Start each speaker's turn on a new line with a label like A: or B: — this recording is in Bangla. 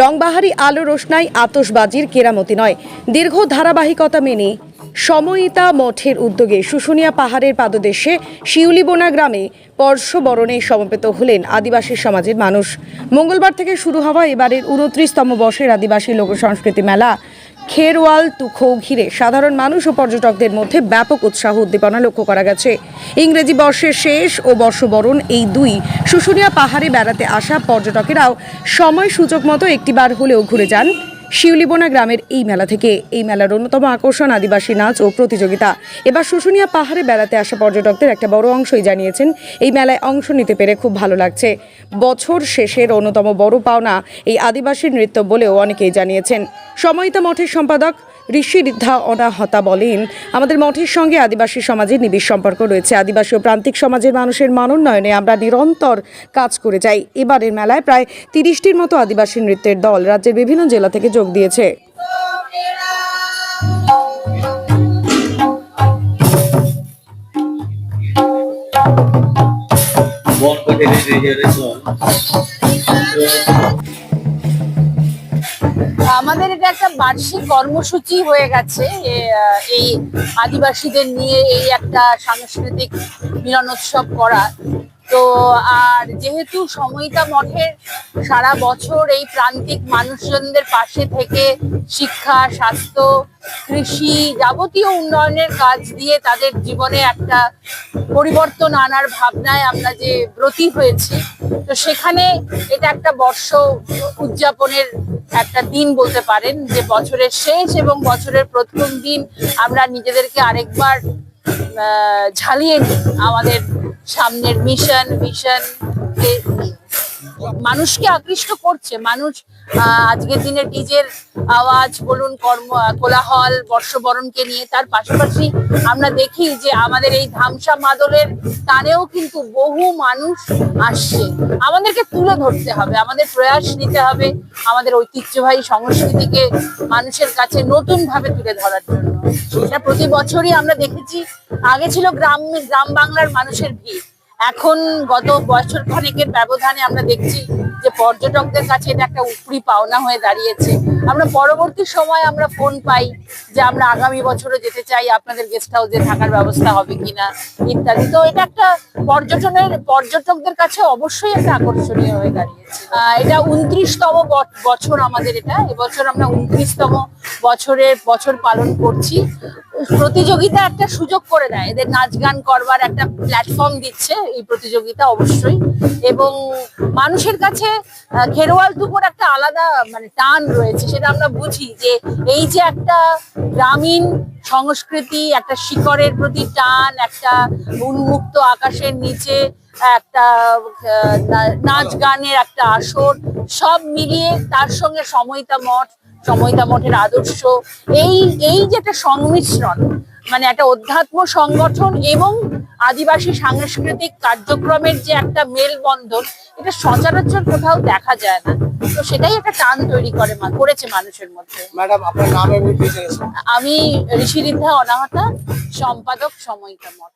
A: রংবাহারি আলো রোশনাই আতসবাজির কেরামতি নয়। দীর্ঘ ধারাবাহিকতা মেনে সময়িতা মঠের উদ্যোগে শুশুনিয়া পাহাড়ের পাদদেশে শিউলিবোনা গ্রামে পর্শবরণে সমবেত হলেন আদিবাসী সমাজের মানুষ। মঙ্গলবার থেকে শুরু হওয়া এবারের উনত্রিশতম বর্ষের আদিবাসী লোকসংস্কৃতি মেলা খেরওয়াল তুখো ঘিরে সাধারণ মানুষ ও পর্যটকদের মধ্যে ব্যাপক উৎসাহ উদ্দীপনা লক্ষ্য করা গেছে। ইংরেজি বর্ষের শেষ ও বর্ষবরণ এই দুই শুশুনিয়া পাহাড়ে বেড়াতে আসা পর্যটকেরাও সময় সুযোগ মতো একটিবার হলেও ঘুরে যান। শিউলিবোনা গ্রামের এই মেলা থেকে এই মেলার অন্যতম আকর্ষণ আদিবাসী নাচ ও প্রতিযোগিতা। এবার শুশুনিয়া পাহাড়ে বেড়াতে আসা পর্যটকদের একটা বড় অংশই জানিয়েছেন, এই মেলায় অংশ নিতে পেরে খুব ভালো লাগছে। বছর শেষের অন্যতম বড় পাওনা এই আদিবাসী নৃত্য বলেও অনেকেই জানিয়েছেন। সময়িতা মঠের সম্পাদক ঋষি ঋদ্ধা অনাহতা বলেন, আমাদের মঠের সঙ্গে আদিবাসী সমাজের নিবিড় সম্পর্ক রয়েছে। আদিবাসী ও প্রান্তিক সমাজের মানুষের মানোন্নয়নে আমরা নিরন্তর কাজ করে যাই। এবারের মেলায় প্রায় তিরিশটির মতো আদিবাসী নৃত্যের দল রাজ্যের বিভিন্ন জেলা থেকে যোগ দিয়েছে.
B: আমাদের এটা একটা বার্ষিক কর্মসূচি হয়ে গেছে এই আদিবাসীদের নিয়ে এই একটা সাংস্কৃতিক মিলনোৎসব করা তো আর যেহেতু সময়িতা মঠের সারা বছর এই প্রান্তিক মানুষজনদের পাশে থেকে শিক্ষা, স্বাস্থ্য, কৃষি যাবতীয় উন্নয়নের কাজ দিয়ে তাদের জীবনে একটা পরিবর্তন আনার ভাবনায় আমরা যে ব্রতী হয়েছি, তো সেখানে এটা একটা বর্ষ উদযাপনের একটা দিন বলতে পারেন, যে বছরের শেষ এবং বছরের প্রথম দিন আমরা নিজেদেরকে আরেকবার ঝালিয়ে নিই আমাদের সামনের মিশন ভিশন মানুষকে আকৃষ্ট করছে। মানুষ আজকের দিনে ডিজের আওয়াজ, বলুন, কর্ম, কোলাহল, বর্ষবরণকে নিয়ে, তার পাশাপাশি আমরা দেখি যে আমাদের এই ধামসা মাদলের টানেও কিন্তু বহু মানুষ আসছে। আমাদেরকে তুলে ধরতে হবে, আমাদের প্রয়াস নিতে হবে আমাদের ঐতিহ্যবাহী সংস্কৃতিকে মানুষের কাছে নতুন ভাবে তুলে ধরার জন্য। এটা প্রতি বছরই আমরা দেখেছি। আগে ছিল গ্রাম গ্রাম বাংলার মানুষের ভিড়। এখন গত বছর খানেকের ব্যবধানে আমরা দেখছি যে পর্যটকদের কাছে এটা একটা উপরি পাওনা হয়ে দাঁড়িয়েছে। আমরা পরবর্তী সময় আমরা ফোন পাই যে আমরা আগামী বছরও যেতে চাই, আপনাদের গেস্ট হাউসে থাকার ব্যবস্থা হবে কিনা, ইত্যাদি। তো এটা একটা পর্যটনের, পর্যটকদের কাছে অবশ্যই একটা আকর্ষণীয় হয়ে দাঁড়িয়েছে। এটা উনত্রিশতম বছর আমাদের এটা। এবছর আমরা উনত্রিশতম বছরের বছর পালন করছি। প্রতিযোগিতা একটা সুযোগ করে দেয়। এদের নাচ গান করবার একটা প্ল্যাটফর্ম দিচ্ছে এই প্রতিযোগিতা অবশ্যই। এবং মানুষের কাছে খেরোয়াল দুপুর একটা আলাদা মানে টান রয়েছে। সেটা আমরা বুঝি যে এই যে একটা গ্রামীণ সংস্কৃতি, একটা শিকড়ের প্রতি টান, একটা উন্মুক্ত আকাশের নিচে একটা নাচ গানের একটা আসর সব মিলিয়ে তার সঙ্গে সময়তা মঠ সময়তা মঠের আদর্শ এই এই যে একটা সংমিশ্রণ মানে একটা অধ্যাত্ম সংগঠন এবং আদিবাসী সাংস্কৃতিক কার্যক্রমের যে একটা মেলবন্ধন এটা সচরাচর কোথাও দেখা যায় না। তো সেটাই একটা টান তৈরি করে করেছে মানুষের মধ্যে।
C: ম্যাডাম আপনার নাম
B: আমি ঋষিরিদ্ধা অনাহতা সম্পাদক সময়িতা মঠ।